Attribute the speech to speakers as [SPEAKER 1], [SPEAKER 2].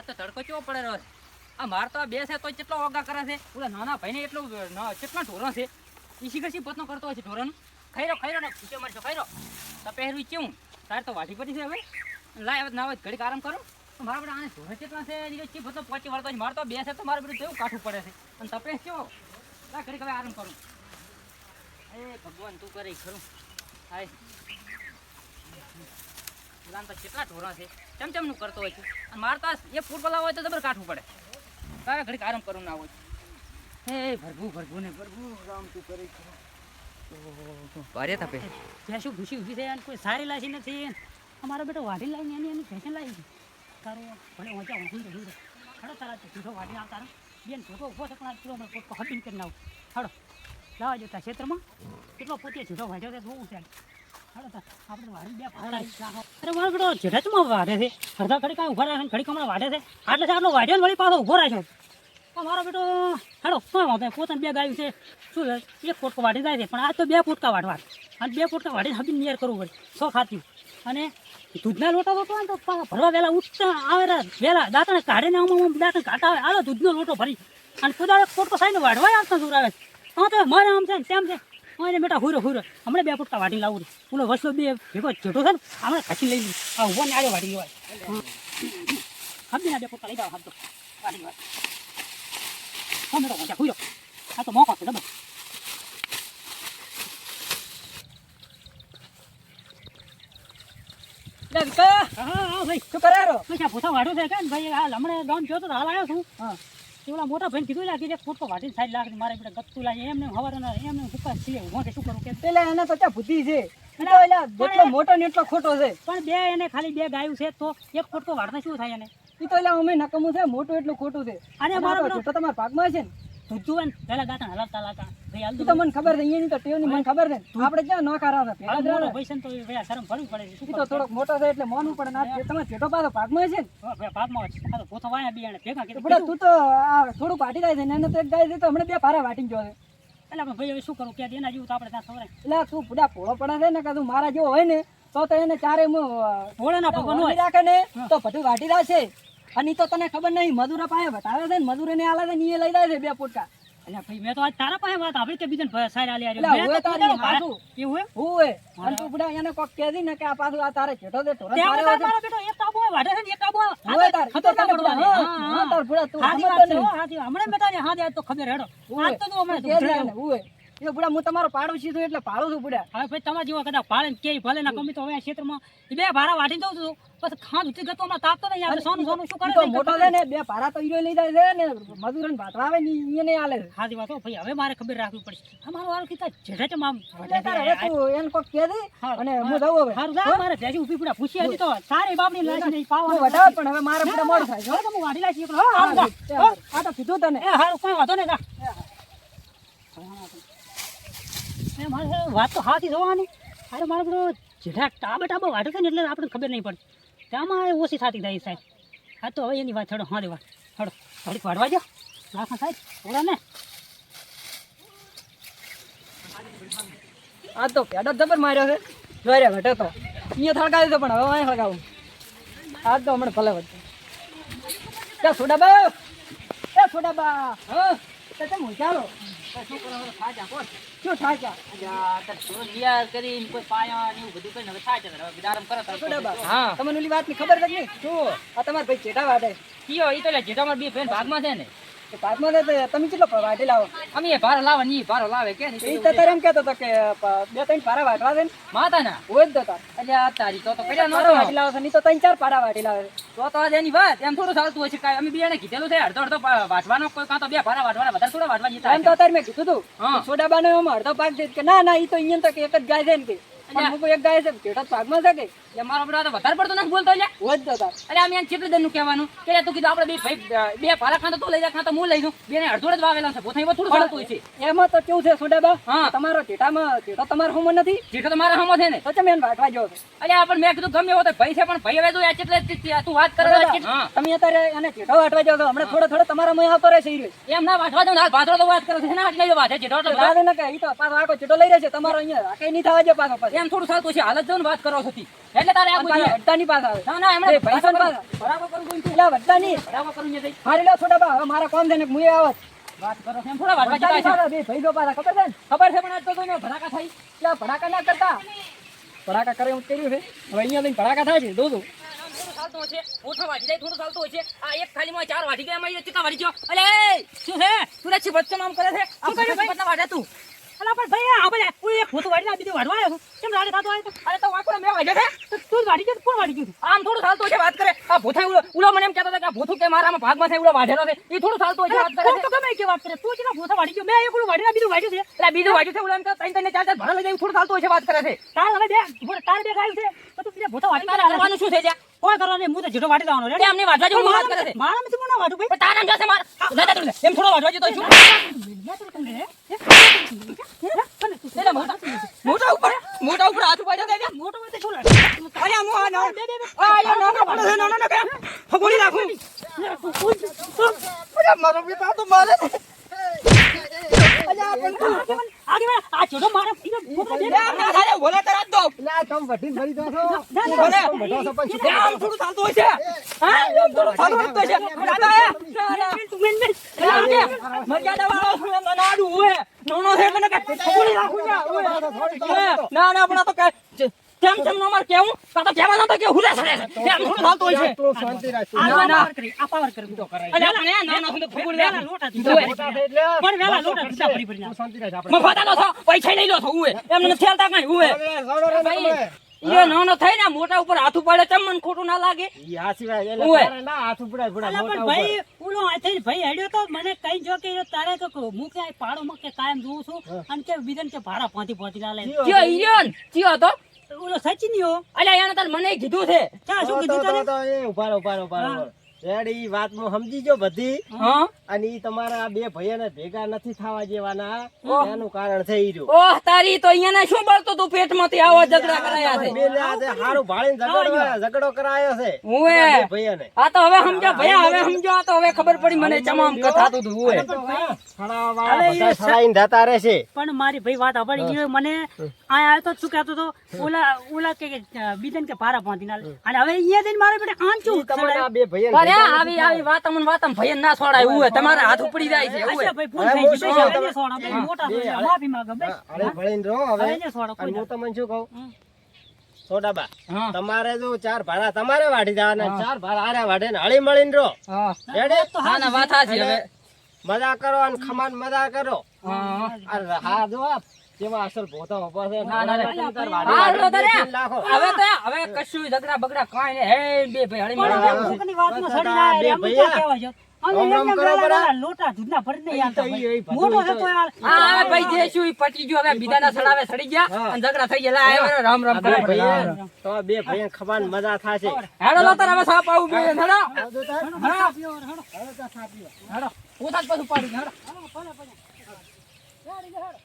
[SPEAKER 1] આ તો તડકો ચો પડે રહ્યો છે? આ માર તો આ બે છે તો કેટલો ઓગા કરે છે? ઓલા નાના ભાઈને એટલું કેટલા ઢોરો છે? ઈ ઘસી પોતનો કરતો હોય છે ઢોરાનું ખૈરો રહ્યો ને ખીચો મારશો ખાઈ તો પહેરવી કેવું? તારે તો વાઢી પડી છે હવે. લાય હવે, ના હોય ઘડીક આરામ કરો. તો મારા બધા આને ઢોરે કેટલા છે? ઈ ચી પતનો પહોંચી વળતો મારે તો બે છે, તો મારે બધું કેવું કાઠું પડે છે. અને તપે કેવો? લા, ઘડીક હવે આરામ કરું. એ ભગવાન, તું કરે ખરું. હાય. તો કેટલા ઢોરા છે? ચમ ચમનું કરતો હોય છે? અને મારે તો આ ફૂટબોલા હોય તો જબર કાઠવું પડે. તારે ઘડીક આરામ કરવું ના હોય. હે ભરભુ ભરભુ ને ભરભુ રામ તું કરે ભારે થપે.
[SPEAKER 2] ત્યાં શું ખુશી ઊભી થઈ અને કોઈ સારી લાસી નથી અમારો બેટો વાઢી લાવીને એની એની ફેશન લાવી છે. તારું ભલે વાંચા વાંચી તો જોઈ હડો તારા જૂઠો વાઢી આવ તારા. બેન જૂઠો ઊભો છે પણ કિલો મને પોટકો હટીને કરી નાખું. હડો લાવા જતા ક્ષેત્રમાં. કેટલો પોતે જૂઠો વાંચ્યો છે જોવું છે વાઢી અરે મારો જેઠાચમાં વાઢે છે. અડધા ઘડી કાંઈ ઊભા રાખે ઘડી વાઢે છે. આટલે આટલો વાઢ્યો ને વળી પાછો રાખ્યો મારો બેટો, હેડો, શું વાંધો? પોતાને બે ગાયું છે. શું એક પોટકો વાઢી જાય છે, પણ આ તો બે પોટકા વાઢવા. અને બે પોટકા વાઢીને હબી નિયર કરવું પડે. સો ખાતી. અને દૂધના લોટા હોય તો ભરવા વહેલા ઉઠતા, આવે વહેલા દાંતણે કાઢીને આમ આમ દાંતણે કાઢા આવે. આલો દૂધનો લોટો ભરી. અને ખુદા ફોટકો સાઈને વાઢવાય આવતા દૂર આવે. તો મારે આમ છે ને તેમ છે. એને બેટા હુરો હુરો. હમણાં બે પોટકા વાટી લાવું. ઓલો વસ્તુ બે ભેગો જેઠો છે ને હમણાં ખસી લઈ લઉં. આ ઊભો ને આડે વાટી લેવાય. ના બે પોટકા લઈ જાવ હાથ વાઢી લેવાય. હા બેટા વાંચા હુરો. આ તો મોકો છે ડબલ. હા હા ભાઈ.
[SPEAKER 1] શું કરે
[SPEAKER 2] પૈસા પોતા વાઢો છે કે? ભાઈ હાલ હમણાં ગામ જોતો તો હાલ આવ્યો છું.
[SPEAKER 1] હા.
[SPEAKER 2] ઓલા મોટા ભાઈને કીધું લાગી એક ખોટો વાટીને સાઈડ લાખ મારે બેટા ગત્તું લાગે એમને હવારના એમને હુકા છીએ હું કે શું કરું કે?
[SPEAKER 3] પેલા એને તો ત્યાં બુદ્ધિ છે. જેટલો મોટો ને એટલો ખોટો છે.
[SPEAKER 2] પણ બે એને ખાલી બે ગાયું છે તો એક ખોટો વાટને શું થાય એને?
[SPEAKER 3] એ તો એલા અમે નકમું છે મોટું એટલું ખોટું છે.
[SPEAKER 2] અને મારો
[SPEAKER 3] તો તમારા ભાગમાં છે ને.
[SPEAKER 2] ને પેલા ગાતા હલાવતા હલાવતા ભાઈ હાલ
[SPEAKER 3] તો મને ખબર નહીં એની તો ટેવની મને ખબર નહીં આપણે ક્યાં નોકાર આવે
[SPEAKER 2] હતા
[SPEAKER 3] પેલા
[SPEAKER 2] મોટો
[SPEAKER 3] જ
[SPEAKER 2] ભાઈ છે તો ભાઈ શરમ ભરવી પડે છે.
[SPEAKER 3] તો થોડોક મોટો છે એટલે મોનું પડે ના તમે જેઠો પાછો ભાગમાં છે ને?
[SPEAKER 2] હા, ભાગમાં છે. આ તો પોતો વાયા બી એને ભેગા કીધું.
[SPEAKER 3] બડા તું તો આ થોડું વાટી જાય છે ને એને તો એક ગાય છે તો હમણાં બે ભારા વાટી જો છે.
[SPEAKER 2] એટલે આપણે ભાઈ હવે શું કરું કે એના જેવું તો આપણે ત્યાં ખબર
[SPEAKER 3] એટલે તું બુડા પોળો પડે છે ને કે તું મારા જેવો હોય ને તો તો એને ચારે
[SPEAKER 2] ભોળાના ભગવાન હોય.
[SPEAKER 3] રાખે ને તો બધું વાટી રાખે. અને તો તને ખબર નહીં મજૂરા પાસે બતાવે છે ને મજૂર એને આલે છે ને એ લઈ જાય છે બે પોટકા
[SPEAKER 2] એટલે ભાઈ મેં તો આજ તારા પાસે વાત આપણી કે બીજાને સારી આલી આલી. મેં તો
[SPEAKER 3] તારી
[SPEAKER 2] કીધું એવું
[SPEAKER 3] હોય અને તું બુડા એને કોક કહે દી ને કે આ પાછું આ તારે જેઠો છે ઢોરણ તારે
[SPEAKER 2] તાર
[SPEAKER 3] હોય છે.
[SPEAKER 2] મારો બેટો એક ટાબુ હોય, છે એક ટાબુ હોય.
[SPEAKER 3] હોય તાર, ઈ તો
[SPEAKER 2] ખબર
[SPEAKER 3] તને
[SPEAKER 2] પડે.
[SPEAKER 3] બુડા, હા,
[SPEAKER 2] હા,
[SPEAKER 3] હા, તાર બુડા, તું
[SPEAKER 2] હાથી વાત છે, હાથી. હમણાં બેટા ને હાથી આજ તો ખબર હેડો આજ તો હમણાં
[SPEAKER 3] ને, હોય. એ બુડા હું તમારો પાડોશી છું એટલે પાડું છું બુડા.
[SPEAKER 2] હવે ભાઈ તમારા જેવા કદાચ પાડે કે ભલે ના કમી તો હવે આ ક્ષેત્રમાં બે ભારા વાટી દઉં છું. બસ ખાંડ ઉતરી ગતો હમણાં તાપતો નહીં આપણે સોનું સોનું શું કરે
[SPEAKER 3] તો મોટો છે ને બે ભારા તો ઈરો લઈ જાય છે ને મજૂરને ભાતવા આવે ને ઈ એને આલે છે.
[SPEAKER 2] વાત ભાઈ હવે મારે ખબર રાખવી પડશે. અમારો વાળું કીધા જેઠા
[SPEAKER 3] છે મામ હવે તું એને કોક કે દે અને હું જાઉં હવે.
[SPEAKER 2] હારું જા મારે ભેંસી ઊભી પડ્યા પૂછી હતી તો સારી બાપની લાશ નહીં પાવા
[SPEAKER 3] વટાવ પણ હવે મારે મોટો મોડ થાય છે, હો.
[SPEAKER 2] હવે તો વાડી લાશી એકલો. હો, જા.
[SPEAKER 3] આ તો કીધું તને
[SPEAKER 2] એ હારું કોઈ વાંધો નહીં જા. વાત તો હાથી જોવાની. અરે, મારે બધો જેઠા ટાબા ટાબા વાટે છે ને એટલે આપણને ખબર નહીં પડતી. ત્યાંમાં એ ઓછી થતી થાય સાહેબ. હા, તો હવે એની વાત હડો હા વાત. હડો થોડીક વાળવા દો રાખા સાહેબ થોડા ને.
[SPEAKER 3] આ તો પેડો જબર માર્યો છે. જોઈ રહ્યા ઘટે તો. અહીંયા થળગાવી દીધો પણ હવે અહીં થળગાવું આ તો હમણાં ભલે વધશે ત્યાં સોડાબા, એ સોડાબા. હા તમે ચાલો શું કરો
[SPEAKER 1] કોઈ પાયા ને એવું બધું કરીને હવે થાય હવે આરામ કરો. હા.
[SPEAKER 3] તમને ઓલી વાતની ખબર કે નહીં?
[SPEAKER 1] શું?
[SPEAKER 3] આ તમારા ભાઈ ચેટા વાડે
[SPEAKER 1] કયો એ તો ચેટામાં બે ફેન ભાગમાં છે ને.
[SPEAKER 3] પાછમાં તમે કેટલો લાવો
[SPEAKER 1] અમે એ ભારો લાવે ને ભારો લાવે કે
[SPEAKER 3] એ તો તારે એમ કહેતો હતો કે બે ત્રણ વાટવા
[SPEAKER 1] માતા ના.
[SPEAKER 3] હોય જ તો
[SPEAKER 1] એટલે આ તારી તો તો
[SPEAKER 3] લાવો છે તો ત્રણ ચાર ભારા વાટી લાવે
[SPEAKER 1] તો તો આજે એની વાત એમ થોડું ચાલતું હોય છે કાંઈ. અમે બે કીધેલું છે અડધો અડધો વાટવાનો કોઈ કાં તો બે ભારા વાટવાના વધારે થોડા વાટવા જતા
[SPEAKER 3] એમ તો અત્યારે મેં કીધું હતું
[SPEAKER 1] હા.
[SPEAKER 3] સોડાબાનો એમ અડધો ભાગ છે કે ના ના ઈ તો અહીંયા તો એક જ ગાય છે ને કે. એક ગાય છે જેઠો તો છે કે?
[SPEAKER 1] એટલે મારો બધો તો વધારે પડતો નથી બોલતો એટલે
[SPEAKER 3] હોય જ
[SPEAKER 1] એટલે અમે ચેટલી દરનું કહેવાનું. કે તું કીધું આપણે બે ભાઈ બે ભારા ખાં તો લઈ જા ખાં હું લઈ જાઉં બે ને જ વાવેલા છે પોતા એમાં થોડું ચાલતું છે.
[SPEAKER 3] એમાં તો કેવું છે સોડાબા
[SPEAKER 1] હા.
[SPEAKER 3] તમારો જેઠો તમારો હોમો નથી?
[SPEAKER 1] જેઠો તમારા મારા છે ને.
[SPEAKER 3] તો તમે એને વાટવા
[SPEAKER 1] અરે પણ મેં કીધું ગમે એવો તો ભાઈ છે પણ ભાઈ હવે તું આ ચિત્ર તું વાત કરે છે.
[SPEAKER 3] તમે અત્યારે એને વાટવા જાઓ હમણાં થોડો થોડો તમારા મય આવતો રહેશે
[SPEAKER 1] એમ ના વાંચવા દઉં ને ભાદરો તો વાત કરે છે ના તો
[SPEAKER 3] જેઠો લઈ રહેશે તમારો અહીંયા રાકે નહીં થવા દે પાછો પાછો.
[SPEAKER 1] એમ થોડું ચાલતું છે હાલત જો વાત કરો છો એટલે તારે આ બધું
[SPEAKER 3] વડતાની પાસ આવે
[SPEAKER 1] ના ના એમણે પૈસા
[SPEAKER 3] પાસ
[SPEAKER 1] બરાબર કરું. કોઈ તું.
[SPEAKER 3] એટલે વડતાની.
[SPEAKER 1] બરાબર કરું ને.
[SPEAKER 3] હારી લો છોટા બા મારા કોમ છે ને આવત
[SPEAKER 1] વાત કરો એમ. થોડા વાટવા જતા છે.
[SPEAKER 3] પાસે બે ભાઈઓ પાસે ખબર છે
[SPEAKER 1] ખબર છે પણ આજ તો કોઈને ભડાકા થઈ
[SPEAKER 3] એટલે ભડાકા ના કરતા. ભડાકા કરે એવું કર્યું છે. હવે અહીંયા લઈને ભડાકા થાય છે જોજો.
[SPEAKER 1] આમ હશે. ઓછા વાટી જાય થોડું ચાલતું હશે. આ એક થાળીમાં ચાર વાટી ગયા એમાં કેટલા વાટી ગયો. અલે શું છે? તું રે નામ કરે છે? આ
[SPEAKER 2] કર્યું ભાઈ?
[SPEAKER 1] બચ્ચા તું?
[SPEAKER 2] અલા પણ ભાઈ આ બધા કોઈ એક ભૂત વાડી ના બીજું વાડવા આવ્યો છું. કેમ રાડે થતો આવ્યો
[SPEAKER 1] અરે તો વાંકડો મેં વાગ્યો છે.
[SPEAKER 2] તું વાડી ગયો કોણ વાડી ગયું
[SPEAKER 1] આમ થોડું ચાલતું છે વાત કરે. આ ભૂથા ઉલો ઉલો મને એમ કહેતો હતો કે આ ભૂથું કે મારામાં ભાગમાં થાય ઉલો વાઢેલો છે. એ થોડું ચાલતું છે વાત કરે
[SPEAKER 2] તો ગમે કે વાત કરે? તું જેના ભૂથા વાડી ગયો? મેં એકલું ના બીજું વાડ્યું છે.
[SPEAKER 1] એટલે બીજું વાગ્યું છે ઉલો એમ કે ત્રણ ત્રણ ચાર ચાર ભરા લઈ જાય થોડું ચાલતું છે વાત કરે છે.
[SPEAKER 2] તાર હવે બે તાર બે ગાયું છે. તો તું બીજા વાડી
[SPEAKER 1] કરવાનું શું છે જ્યાં?
[SPEAKER 2] કોઈ કરવાનું હું તો જીડો વાળી લાવવાનો
[SPEAKER 1] તે અમને વાંચવા જેવું વાત કરે છે.
[SPEAKER 2] મારા મેં શું ના વાળું ભાઈ?
[SPEAKER 1] તારા નામ જશે માર. એમ થોડો વાંચવા જતો છું.
[SPEAKER 2] મેં તો તમને હે? હે? કોને તું?
[SPEAKER 1] એટલે મોટા મોટા ઉપર મોટા ઉપર હાથ ઉપાડ્યો છે
[SPEAKER 2] મોટો હોય શું લાગે?
[SPEAKER 1] અરે આમ આ ના
[SPEAKER 2] બે, બે, બે.
[SPEAKER 1] આ યાર નાનો પડે છે નાનો નાનો ફગોડી નાખું અરે મારો પિતા તો મારે
[SPEAKER 2] દે.
[SPEAKER 1] દો
[SPEAKER 2] ના, ના, ના.
[SPEAKER 1] ના, ના. મર્યાદા વાળો નાનું હોય નાનો છે મને ના ના પણ તો કેમ કેમ નો માર કેવું કાં તો કહેવાનો તો કે હુલે સડે એમ થોડું ચાલતું હોય છે.
[SPEAKER 2] આ
[SPEAKER 1] ના, ના.
[SPEAKER 2] કરી, આ પાવર કરી દીધો.
[SPEAKER 1] અરે પણ એ નાનો હું તો ફગોડી
[SPEAKER 2] વેલા લોટા દીધા. પણ વેલા લોટા દીધા ફરી ફરીને.
[SPEAKER 1] મફાતા નો છો પૈસા લઈ લો છો ઉએ એમ નથી ચાલતા કઈ ઉએ ઈ નાનો થઈ ને મોટા ઉપર હાથ ઉપાડે તેમ મને ખોટું ના લાગે.
[SPEAKER 2] અલા પણ ભાઈ ઉલો આ થઈ ભાઈ હેડ્યો તો મને કઈ જો કે તારે તો કહું, હું કે પાડો માં કે કાયમ જોઉં છું અને કે બીજન કે ભાડા પહોંચી પહોંચી ના લે.
[SPEAKER 1] ચિયો ઈયો ને તો
[SPEAKER 2] ઉલો સચિન યો
[SPEAKER 1] અલ્યા એને તાર મને કીધું છે.
[SPEAKER 2] ચા શું કીધું તને?
[SPEAKER 4] રેડી વાત હું સમજી જો બધી અને ઈ તમારા આ બે ભાઈઓને ભેગા નથી થવા જેવાના એનું કારણ છે ઈ રહ્યું.
[SPEAKER 1] ઓહ તારી તો અહીંયા શું બળતો તું પેટમાંથી આવો ઝઘડા કરાયા છે?
[SPEAKER 4] બેને આજે હારું ભાળીને ઝઘડો ઝઘડો કરાયો છે. બે ભાઈઓને
[SPEAKER 1] આ તો હવે સમજો ભયા હવે સમજો આ તો હવે ખબર પડી મને તમામ કથા તું તું
[SPEAKER 4] સડાવાવાળા બધા સડાઈને જતા રહેશે
[SPEAKER 2] પણ મારી ભાઈ વાત સાંભળી મને આ આવ્યો તો શું કહેતો તો ઓલા ઓલા કે બીજન કે ભાડા પાંધી ના અને હવે અહીંયા જઈને મારે બેટા આંચું
[SPEAKER 4] તમારા આ બે ભાઈઓને
[SPEAKER 1] અરે આવી આવી વાતમ ને વાતમ ભય ના છોડાય. ઉએ તમારા હાથ ઉપડી જાય છે ઉએ
[SPEAKER 2] ભાઈ ફૂલ થઈ ગયું. છે એને સોડા મોટા થઈ ગયા. માફી માંગો ભાઈ
[SPEAKER 4] અરે ભળીને રહો હવે.
[SPEAKER 2] એને છોડો કોઈ
[SPEAKER 4] હું તમને શું કહું? સોડાબા તમારે જો ચાર ભાડા તમારે વાઢી દેવાના ચાર ભાડા આરે વાઢે ને હળી મળીને રહો.
[SPEAKER 1] હા.
[SPEAKER 4] રેડી
[SPEAKER 1] હા ના વાત હાચી હવે.
[SPEAKER 4] મજા કરો અને ખમાન મજા કરો.
[SPEAKER 1] હા.
[SPEAKER 4] હા જો ભોતા ઊભા છે
[SPEAKER 1] ના, ના. હવે તો હવે કશું ઝઘડા બગડા કાઈ હે બે ભાઈ હળી
[SPEAKER 2] મળી
[SPEAKER 1] મળીને
[SPEAKER 2] હવે
[SPEAKER 1] રહેવું છે.
[SPEAKER 2] સડી ના
[SPEAKER 4] બે
[SPEAKER 2] આવે, એમ
[SPEAKER 4] ભૈયા.
[SPEAKER 2] ક્યાં કહેવાય છે? અમે
[SPEAKER 4] રામ રામ
[SPEAKER 2] એમને
[SPEAKER 4] કરો
[SPEAKER 2] વેલા
[SPEAKER 4] બરા.
[SPEAKER 2] વેલા લોટા દૂધના ભરીને નહીં આલતા
[SPEAKER 4] ઈ તો
[SPEAKER 2] ભાઈ.
[SPEAKER 4] ઈ બધું
[SPEAKER 2] મોટો
[SPEAKER 4] ઈ તો-
[SPEAKER 2] થતો યાર.
[SPEAKER 1] હા હવે ભાઈ જે શું પટી ગયું હવે બીજાના સડાવે સડી ગયા અને ઝઘડા થઈ ગયા રામ રામ
[SPEAKER 4] બે
[SPEAKER 1] કરો
[SPEAKER 4] તો બે ભાઈ ખમાન મજા થાશે
[SPEAKER 1] હેડો લોતર હવે સાપ આવું જોઈએ હેડો
[SPEAKER 2] હેડો, હેડો.
[SPEAKER 1] હેડો ઉઠાડ પાછું પાડી હેડો
[SPEAKER 2] હેડો, ભલે, ભલે. હેડી હેડો.